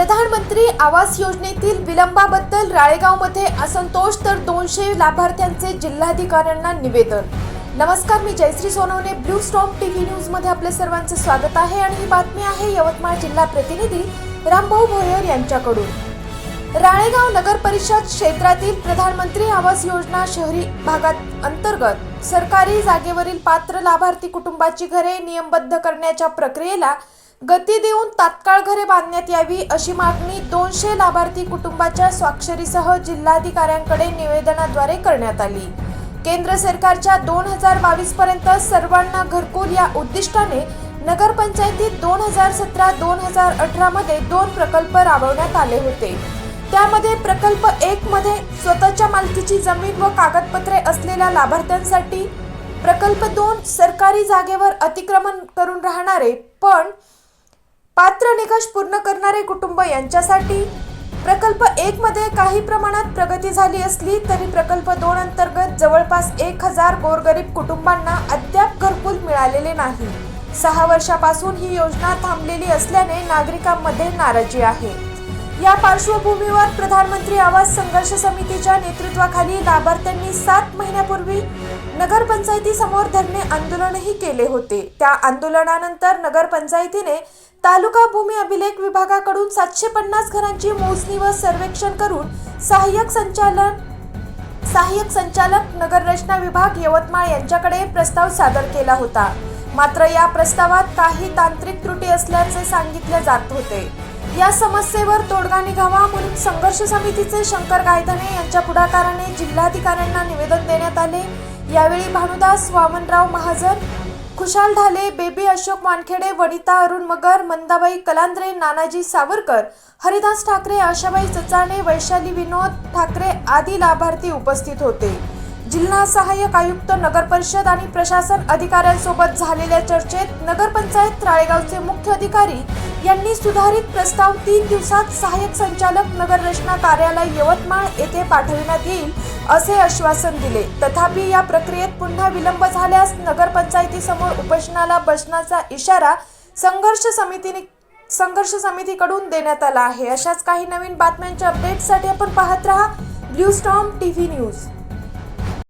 प्रधानमंत्री आवास योजनेतील विलंबाबद्दल राळेगावमध्ये असंतोष तर दोनशे लाभार्थ्यांचे जिल्हाधिकाऱ्यांना निवेदन. नमस्कार मी Jayashree Sonawane. Blue storm TV V न्यूजमध्ये आपले सर्वांचे स्वागत आहे आणि ही बातमी आहे यवतमाळ जिल्हा प्रतिनिधी रामभाऊ भोयर यांच्याकडून. राळेगाव नगर परिषद क्षेत्रातील प्रधानमंत्री आवास योजना शहरी भागात अंतर्गत सरकारी जागेवरील पात्र लाभार्थी कुटुंबाची घरे नियमबद्ध करण्याच्या प्रक्रियेला गती देऊन तात्काळ घरे बांधण्यात यावी अशी मागणी दोनशे लाभार्थी कुटुंबाच्या स्वाक्षरीसह जिल्हाधिकाऱ्यांकडे निवेदनाद्वारे करण्यात आली. केंद्र सरकारच्या दोन हजार बावीस पर्यंत सर्वांना घरकुल या उद्दिष्टाने नगरपंचायतीत दोन हजार सतरा दोन हजार अठरा मध्ये दोन प्रकल्प राबवण्यात आले होते. त्यामध्ये प्रकल्प एक मध्ये स्वतःच्या मालकीची जमीन व कागदपत्रे असलेल्या लाभार्थ्यांसाठी प्रकल्प दोन सरकारी जागेवर अतिक्रमण करून राहणारे पण पात्र निकष पूर्ण करणारे कुटुंब यांच्यासाठी प्रकल्प एक मध्ये काही प्रमाणात प्रगती झाली असली तरी प्रकल्प दोन अंतर्गत जवळपास एक हजार गोरगरीब कुटुंबांना अद्याप घरकुल मिळालेले नाही. सहा वर्षापासून ही योजना थांबलेली असल्याने नागरिकांमध्ये नाराजी आहे. या पार्श्वभूमीवर प्रधानमंत्री आवास संघर्ष समितीच्या नेतृत्वाखाली लाभार्थ्यांनी सात महिन्यापूर्वी नगरपंचायतीसमोर धरणे आंदोलनही केले होते. त्या आंदोलनानंतर नगरपंचायतीने तालुका भूमी अभिलेख विभागाकडून सातशे पन्नास घरांची मोजणी व सर्वेक्षण करून सहाय्यक संचालन सहाय्यक संचालक नगररचना विभाग यवतमाळ यांच्याकडे प्रस्ताव सादर केला होता. मात्र या प्रस्तावात काही तांत्रिक त्रुटी असल्याचे सांगितले जात होते. या समस्येवर तोडगा निघावा म्हणून संघर्ष समितीचे शंकर गायधने यांच्या पुढाकाराने जिल्हाधिकाऱ्यांना निवेदन देण्यात आले. यावेळी भानुदास वामनराव महाजन खुशाल ढाले बेबी अशोक वानखेडे वनिता अरुण मगर मंदाबाई कलांद्रे नानाजी सावरकर हरिदास ठाकरे आशाबाई चचाणे वैशाली विनोद ठाकरे आदी लाभार्थी उपस्थित होते. जिल्हा सहाय्यक आयुक्त नगर परिषद आणि प्रशासन अधिकाऱ्यांसोबत झालेल्या चर्चेत नगरपंचायत राळेगावचे मुख्य अधिकारी यांनी सुधारित प्रस्ताव तीन दिवसात सहाय्यक संचालक नगर रचना कार्यालय यवतमाळ येथे पाठविण्यात येईल असे आश्वासन दिले. तथापि या प्रक्रियेत पुन्हा विलंब झाल्यास नगरपंचायतीसमोर उपोषणाला बसण्याचा इशारा संघर्ष समितीने संघर्ष समितीकडून देण्यात आला आहे. अशाच काही नवीन बातम्यांच्या अपडेटसाठी आपण पाहत रहा. Blue storm T V news.